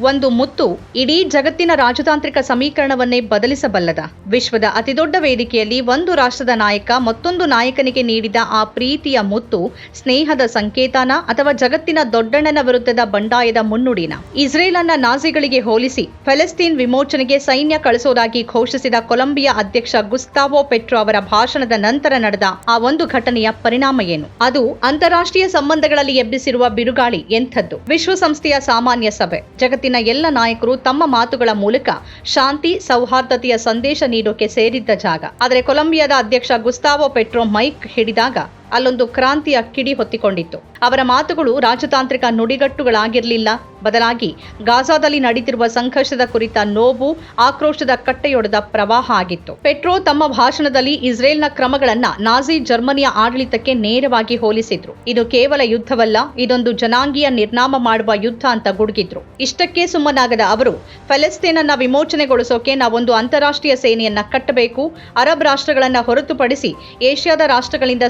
ಒಂದು ಮುತ್ತು ಇಡೀ ಜಗತ್ತಿನ ರಾಜತಾಂತ್ರಿಕ ಸಮೀಕರಣವನ್ನೇ ಬದಲಿಸಬಲ್ಲದ. ವಿಶ್ವದ ಅತಿದೊಡ್ಡ ವೇದಿಕೆಯಲ್ಲಿ ಒಂದು ರಾಷ್ಟ್ರದ ನಾಯಕ ಮತ್ತೊಂದು ನಾಯಕನಿಗೆ ನೀಡಿದ ಆ ಪ್ರೀತಿಯ ಮುತ್ತು, ಸ್ನೇಹದ ಸಂಕೇತನ ಅಥವಾ ಜಗತ್ತಿನ ದೊಡ್ಡಣ್ಣನ ವಿರುದ್ಧದ ಬಂಡಾಯದ ಮುನ್ನುಡಿನ. ಇಸ್ರೇಲ್ ಅನ್ನ ನಾಜಿಗಳಿಗೆ ಹೋಲಿಸಿ ಫೆಲೆಸ್ತೀನ್ ವಿಮೋಚನೆಗೆ ಸೈನ್ಯ ಕಳಿಸೋದಾಗಿ ಘೋಷಿಸಿದ ಕೊಲಂಬಿಯಾ ಅಧ್ಯಕ್ಷ ಗುಸ್ತಾವೋ ಪೆಟ್ರೋ ಅವರ ಭಾಷಣದ ನಂತರ ನಡೆದ ಆ ಒಂದು ಘಟನೆಯ ಪರಿಣಾಮ ಏನು? ಅದು ಅಂತಾರಾಷ್ಟ್ರೀಯ ಸಂಬಂಧಗಳಲ್ಲಿ ಎಬ್ಬಿಸಿರುವ ಬಿರುಗಾಳಿ ಎಂಥದ್ದು? ವಿಶ್ವಸಂಸ್ಥೆಯ ಸಾಮಾನ್ಯ ಸಭೆ, ಜಗತ್ತಿನ ಎಲ್ಲ ನಾಯಕರು ತಮ್ಮ ಮಾತುಗಳ ಮೂಲಕ ಶಾಂತಿ, ಸೌಹಾರ್ದತೆಯ ಸಂದೇಶ ನೀಡೋಕೆ ಸೇರಿದ್ದ ಜಾಗ. ಆದರೆ ಕೊಲಂಬಿಯಾದ ಅಧ್ಯಕ್ಷ ಗುಸ್ತಾವೋ ಪೆಟ್ರೋ ಮೈಕ್ ಹಿಡಿದಾಗ ಅಲ್ಲೊಂದು ಕ್ರಾಂತಿಯ ಕಿಡಿ ಹೊತ್ತಿಕೊಂಡಿತ್ತು. ಅವರ ಮಾತುಗಳು ರಾಜತಾಂತ್ರಿಕ ನುಡಿಗಟ್ಟುಗಳಾಗಿರಲಿಲ್ಲ. ಬದಲಾಗಿ ಗಾಜಾದಲ್ಲಿ ನಡೀತಿರುವ ಸಂಘರ್ಷದ ಕುರಿತ ನೋವು, ಆಕ್ರೋಶದ ಕಟ್ಟೆಯೊಡೆದ ಪ್ರವಾಹ ಆಗಿತ್ತು. ಪೆಟ್ರೋ ತಮ್ಮ ಭಾಷಣದಲ್ಲಿ ಇಸ್ರೇಲ್ನ ಕ್ರಮಗಳನ್ನ ನಾಜಿ ಜರ್ಮನಿಯ ಆಡಳಿತಕ್ಕೆ ನೇರವಾಗಿ ಹೋಲಿಸಿದ್ರು. ಇದು ಕೇವಲ ಯುದ್ಧವಲ್ಲ, ಇದೊಂದು ಜನಾಂಗೀಯ ನಿರ್ನಾಮ ಮಾಡುವ ಯುದ್ಧ ಅಂತ ಗುಡುಗಿದ್ರು. ಇಷ್ಟಕ್ಕೆ ಸುಮ್ಮನಾಗದ ಅವರು, ಫೆಲೆಸ್ತೀನನ್ನ ವಿಮೋಚನೆಗೊಳಿಸೋಕೆ ನಾವೊಂದು ಅಂತಾರಾಷ್ಟ್ರೀಯ ಸೇನೆಯನ್ನ ಕಟ್ಟಬೇಕು, ಅರಬ್ ರಾಷ್ಟ್ರಗಳನ್ನ ಹೊರತುಪಡಿಸಿ ಏಷ್ಯಾದ ರಾಷ್ಟ್ರಗಳಿಂದ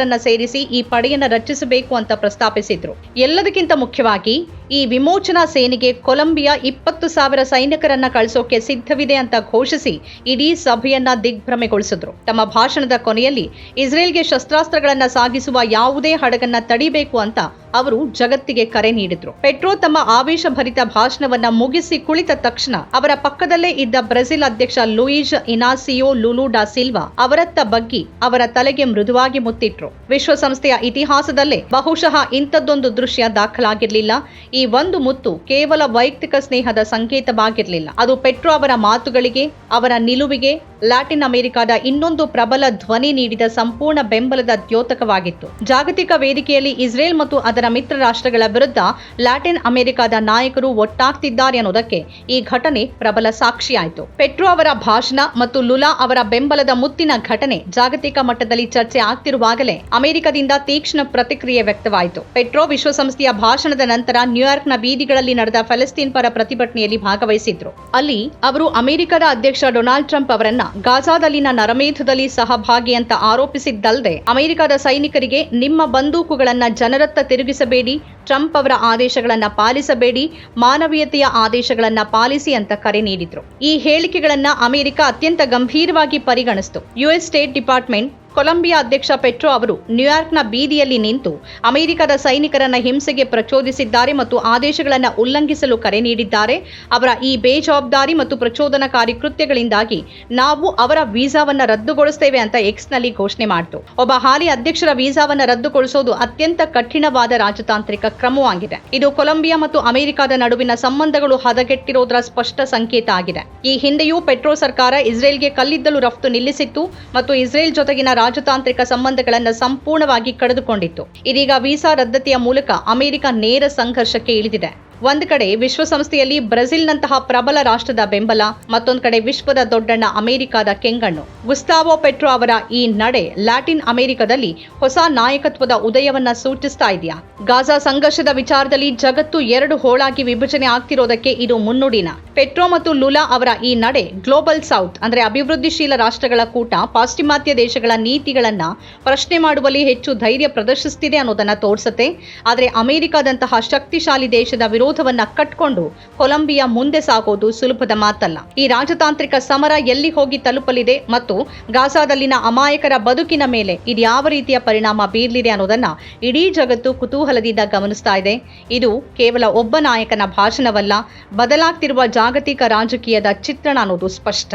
ಸೈನಿಕರನ್ನ ಸೇರಿಸಿ ಈ ಪಡೆಯನ್ನ ರಚಿಸಬೇಕು ಅಂತ ಪ್ರಸ್ತಾಪಿಸಿದ್ರು. ಎಲ್ಲದಕ್ಕಿಂತ ಮುಖ್ಯವಾಗಿ ಈ ವಿಮೋಚನಾ ಸೇನೆಗೆ ಕೊಲಂಬಿಯಾ ಇಪ್ಪತ್ತು ಸಾವಿರ ಸೈನಿಕರನ್ನ ಕಳಿಸೋಕೆ ಸಿದ್ಧವಿದೆ ಅಂತ ಘೋಷಿಸಿ ಇಡೀ ಸಭೆಯನ್ನ ದಿಗ್ಭ್ರಮೆಗೊಳಿಸಿದ್ರು. ತಮ್ಮ ಭಾಷಣದ ಕೊನೆಯಲ್ಲಿ ಇಸ್ರೇಲ್ಗೆ ಶಸ್ತ್ರಾಸ್ತ್ರಗಳನ್ನ ಸಾಗಿಸುವ ಯಾವುದೇ ಹಡಗನ್ನ ತಡಿಬೇಕು ಅಂತ ಅವರು ಜಗತ್ತಿಗೆ ಕರೆ ನೀಡಿದ್ರು. ಪೆಟ್ರೋ ತಮ್ಮ ಆವೇಶಭರಿತ ಭಾಷಣವನ್ನ ಮುಗಿಸಿ ಕುಳಿತ ತಕ್ಷಣ ಅವರ ಪಕ್ಕದಲ್ಲೇ ಇದ್ದ ಬ್ರೆಜಿಲ್ ಅಧ್ಯಕ್ಷ ಲೂಯಿಜ್ ಇನಾಸಿಯೋ ಲುಲು ಡಾ ಸಿಲ್ವಾ ಅವರತ್ತ ಬಗ್ಗಿ ಅವರ ತಲೆಗೆ ಮೃದುವಾಗಿ ಮುತ್ತಿಟ್ರು. ವಿಶ್ವಸಂಸ್ಥೆಯ ಇತಿಹಾಸದಲ್ಲೇ ಬಹುಶಃ ಇಂಥದ್ದೊಂದು ದೃಶ್ಯ ದಾಖಲಾಗಿರಲಿಲ್ಲ. ಈ ಒಂದು ಮುತ್ತು ಕೇವಲ ವೈಯಕ್ತಿಕ ಸ್ನೇಹದ ಸಂಕೇತವಾಗಿರಲಿಲ್ಲ. ಅದು ಪೆಟ್ರೋ ಅವರ ಮಾತುಗಳಿಗೆ, ಅವರ ನಿಲುವಿಗೆ ಲ್ಯಾಟಿನ್ ಅಮೆರಿಕದ ಇನ್ನೊಂದು ಪ್ರಬಲ ಧ್ವನಿ ನೀಡಿದ ಸಂಪೂರ್ಣ ಬೆಂಬಲದ ದ್ಯೋತಕವಾಗಿತ್ತು. ಜಾಗತಿಕ ವೇದಿಕೆಯಲ್ಲಿ ಇಸ್ರೇಲ್ ಮತ್ತು ಅದರ ಮಿತ್ರ ರಾಷ್ಟ್ರಗಳ ವಿರುದ್ಧ ಲ್ಯಾಟಿನ್ ಅಮೆರಿಕದ ನಾಯಕರು ಒಟ್ಟಾಗ್ತಿದ್ದಾರೆ ಅನ್ನೋದಕ್ಕೆ ಈ ಘಟನೆ ಪ್ರಬಲ ಸಾಕ್ಷಿಯಾಯಿತು. ಪೆಟ್ರೋ ಅವರ ಭಾಷಣ ಮತ್ತು ಲುಲಾ ಅವರ ಬೆಂಬಲದ ಮುತ್ತಿನ ಘಟನೆ ಜಾಗತಿಕ ಮಟ್ಟದಲ್ಲಿ ಚರ್ಚೆ ಆಗ್ತಿರುವಾಗಲೇ ಅಮೆರಿಕದಿಂದ ತೀಕ್ಷ್ಣ ಪ್ರತಿಕ್ರಿಯೆ ವ್ಯಕ್ತವಾಯಿತು. ಪೆಟ್ರೋ ವಿಶ್ವಸಂಸ್ಥೆಯ ಭಾಷಣದ ನಂತರ ನ್ಯೂಯಾರ್ಕ್ನ ಬೀದಿಗಳಲ್ಲಿ ನಡೆದ ಫೆಲೆಸ್ತೀನ್ ಪರ ಪ್ರತಿಭಟನೆಯಲ್ಲಿ ಭಾಗವಹಿಸಿದ್ರು. ಅಲ್ಲಿ ಅವರು ಅಮೆರಿಕದ ಅಧ್ಯಕ್ಷ ಡೊನಾಲ್ಡ್ ಟ್ರಂಪ್ ಅವರನ್ನ ಗಾಜಾದಲ್ಲಿನ ನರಮೇಧದಲ್ಲಿ ಸಹಭಾಗಿ ಅಂತ ಆರೋಪಿಸಿದ್ದಲ್ಲದೆ ಅಮೆರಿಕದ ಸೈನಿಕರಿಗೆ ನಿಮ್ಮ ಬಂದೂಕುಗಳನ್ನು ಜನರತ್ತ ತಿರುಗಿಸಬೇಡಿ, ಟ್ರಂಪ್ ಅವರ ಆದೇಶಗಳನ್ನು ಪಾಲಿಸಬೇಡಿ, ಮಾನವೀಯತೆಯ ಆದೇಶಗಳನ್ನು ಪಾಲಿಸಿ ಅಂತ ಕರೆ ನೀಡಿದ್ರು. ಈ ಹೇಳಿಕೆಗಳನ್ನು ಅಮೆರಿಕ ಅತ್ಯಂತ ಗಂಭೀರವಾಗಿ ಪರಿಗಣಿಸಿತು. ಯುಎಸ್ ಸ್ಟೇಟ್ ಡಿಪಾರ್ಟ್ಮೆಂಟ್ ಕೊಲಂಬಿಯಾ ಅಧ್ಯಕ್ಷ ಪೆಟ್ರೋ ಅವರು ನ್ಯೂಯಾರ್ಕ್ನ ಬೀದಿಯಲ್ಲಿ ನಿಂತು ಅಮೆರಿಕದ ಸೈನಿಕರನ್ನ ಹಿಂಸೆಗೆ ಪ್ರಚೋದಿಸಿದ್ದಾರೆ ಮತ್ತು ಆದೇಶಗಳನ್ನ ಉಲ್ಲಂಘಿಸಲು ಕರೆ ನೀಡಿದ್ದಾರೆ. ಅವರ ಈ ಬೇಜವಾಬ್ದಾರಿ ಮತ್ತು ಪ್ರಚೋದನಕಾರಿ ಕೃತ್ಯಗಳಿಂದಾಗಿ ನಾವು ಅವರ ವೀಸಾವನ್ನ ರದ್ದುಗೊಳಿಸ್ತೇವೆ ಅಂತ ಎಕ್ಸ್ನಲ್ಲಿ ಘೋಷಣೆ ಮಾಡಿತು. ಒಬ್ಬ ಹಾಲಿ ಅಧ್ಯಕ್ಷರ ವೀಸಾವನ್ನ ರದ್ದುಗೊಳಿಸೋದು ಅತ್ಯಂತ ಕಠಿಣವಾದ ರಾಜತಾಂತ್ರಿಕ ಕ್ರಮವಾಗಿದೆ. ಇದು ಕೊಲಂಬಿಯಾ ಮತ್ತು ಅಮೆರಿಕದ ನಡುವಿನ ಸಂಬಂಧಗಳು ಹದಗೆಟ್ಟಿರೋದರ ಸ್ಪಷ್ಟ ಸಂಕೇತ ಆಗಿದೆ. ಈ ಹಿಂದೆಯೂ ಪೆಟ್ರೋ ಸರ್ಕಾರ ಇಸ್ರೇಲ್ಗೆ ಕಲ್ಲಿದ್ದಲು ರಫ್ತು ನಿಲ್ಲಿಸಿತ್ತು ಮತ್ತು ಇಸ್ರೇಲ್ ಜೊತೆಗಿನ ರಾಜತಾಂತ್ರಿಕ ಸಂಬಂಧಗಳನ್ನು ಸಂಪೂರ್ಣವಾಗಿ ಕಳೆದುಕೊಂಡಿತ್ತು. ಇದೀಗ ವೀಸಾ ರದ್ದತಿಯ ಮೂಲಕ ಅಮೆರಿಕ ನೇರ ಸಂಘರ್ಷಕ್ಕೆ ಇಳಿದಿದೆ. ಒಂದು ಕಡೆ ವಿಶ್ವಸಂಸ್ಥೆಯಲ್ಲಿ ಬ್ರೆಜಿಲ್ನಂತಹ ಪ್ರಬಲ ರಾಷ್ಟ್ರದ ಬೆಂಬಲ, ಮತ್ತೊಂದು ಕಡೆ ವಿಶ್ವದ ದೊಡ್ಡಣ್ಣ ಅಮೆರಿಕದ ಕೆಂಗಣ್ಣು. ಗುಸ್ತಾವೋ ಪೆಟ್ರೋ ಅವರ ಈ ನಡೆ ಲ್ಯಾಟಿನ್ ಅಮೆರಿಕದಲ್ಲಿ ಹೊಸ ನಾಯಕತ್ವದ ಉದಯವನ್ನ ಸೂಚಿಸ್ತಾ ಇದೆಯಾ? ಗಾಜಾ ಸಂಘರ್ಷದ ವಿಚಾರದಲ್ಲಿ ಜಗತ್ತು ಎರಡು ಹೋಳಾಗಿ ವಿಭಜನೆ ಆಗ್ತಿರೋದಕ್ಕೆ ಇದು ಮುನ್ನುಡಿನ. ಪೆಟ್ರೋ ಮತ್ತು ಲುಲಾ ಅವರ ಈ ನಡೆ ಗ್ಲೋಬಲ್ ಸೌತ್, ಅಂದ್ರೆ ಅಭಿವೃದ್ಧಿಶೀಲ ರಾಷ್ಟ್ರಗಳ ಕೂಟ, ಪಾಶ್ಚಿಮಾತ್ಯ ದೇಶಗಳ ನೀತಿಗಳನ್ನ ಪ್ರಶ್ನೆ ಮಾಡುವಲ್ಲಿ ಹೆಚ್ಚು ಧೈರ್ಯ ಪ್ರದರ್ಶಿಸುತ್ತಿದೆ ಅನ್ನೋದನ್ನ ತೋರಿಸುತ್ತೆ. ಆದರೆ ಅಮೆರಿಕದಂತಹ ಶಕ್ತಿಶಾಲಿ ದೇಶದ ವಿರೋಧವನ್ನ ಕಟ್ಕೊಂಡು ಕೊಲಂಬಿಯಾ ಮುಂದೆ ಸಾಗೋದು ಸುಲಭದ ಮಾತಲ್ಲ. ಈ ರಾಜತಾಂತ್ರಿಕ ಸಮರ ಎಲ್ಲಿ ಹೋಗಿ ತಲುಪಲಿದೆ ಮತ್ತು ಗಾಜಾದಲ್ಲಿನ ಅಮಾಯಕರ ಬದುಕಿನ ಮೇಲೆ ಇದು ಯಾವ ರೀತಿಯ ಪರಿಣಾಮ ಬೀರಲಿದೆ ಅನ್ನೋದನ್ನ ಇಡೀ ಜಗತ್ತು ಕುತೂಹಲದಿಂದ ಗಮನಿಸ್ತಾ ಇದೆ. ಇದು ಕೇವಲ ಒಬ್ಬ ನಾಯಕನ ಭಾಷಣವಲ್ಲ, ಬದಲಾಗ್ತಿರುವ ಜಾಗತಿಕ ರಾಜಕೀಯದ ಚಿತ್ರಣ ಅನ್ನೋದು ಸ್ಪಷ್ಟ.